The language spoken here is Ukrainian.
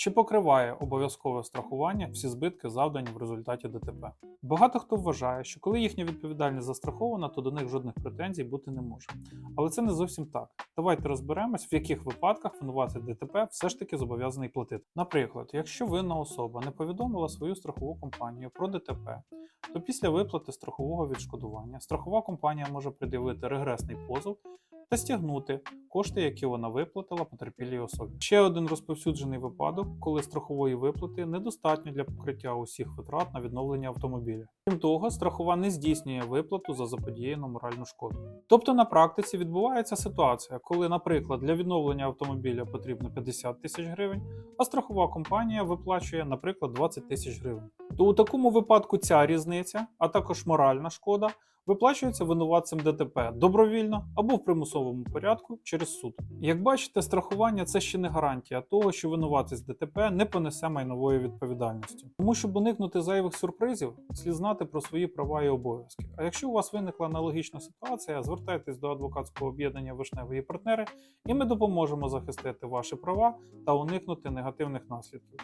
Чи покриває обов'язкове страхування всі збитки, завдані в результаті ДТП? Багато хто вважає, що коли їхня відповідальність застрахована, то до них жодних претензій бути не може. Але це не зовсім так. Давайте розберемось, в яких випадках винуватий ДТП все ж таки зобов'язаний платити. Наприклад, якщо винна особа не повідомила свою страхову компанію про ДТП, то після виплати страхового відшкодування страхова компанія може пред'явити регресний позов та стягнути кошти, які вона виплатила потерпілій особі. Ще один розповсюджений випадок, коли страхової виплати недостатньо для покриття усіх витрат на відновлення автомобіля. Крім того, страхова не здійснює виплату за заподіяну моральну шкоду. Тобто на практиці відбувається ситуація, коли, наприклад, для відновлення автомобіля потрібно 50 тисяч гривень, а страхова компанія виплачує, наприклад, 20 тисяч гривень. То у такому випадку ця різниця, а також моральна шкода, виплачується винуватцем ДТП добровільно або в примусовому порядку через суд. Як бачите, страхування це ще не гарантія того, що винуватець ДТП не понесе майнової відповідальності. Тому, щоб уникнути зайвих сюрпризів, слід знати про свої права і обов'язки. А якщо у вас виникла аналогічна ситуація, звертайтесь до адвокатського об'єднання Вишневої партнери, і ми допоможемо захистити ваші права та уникнути негативних наслідків.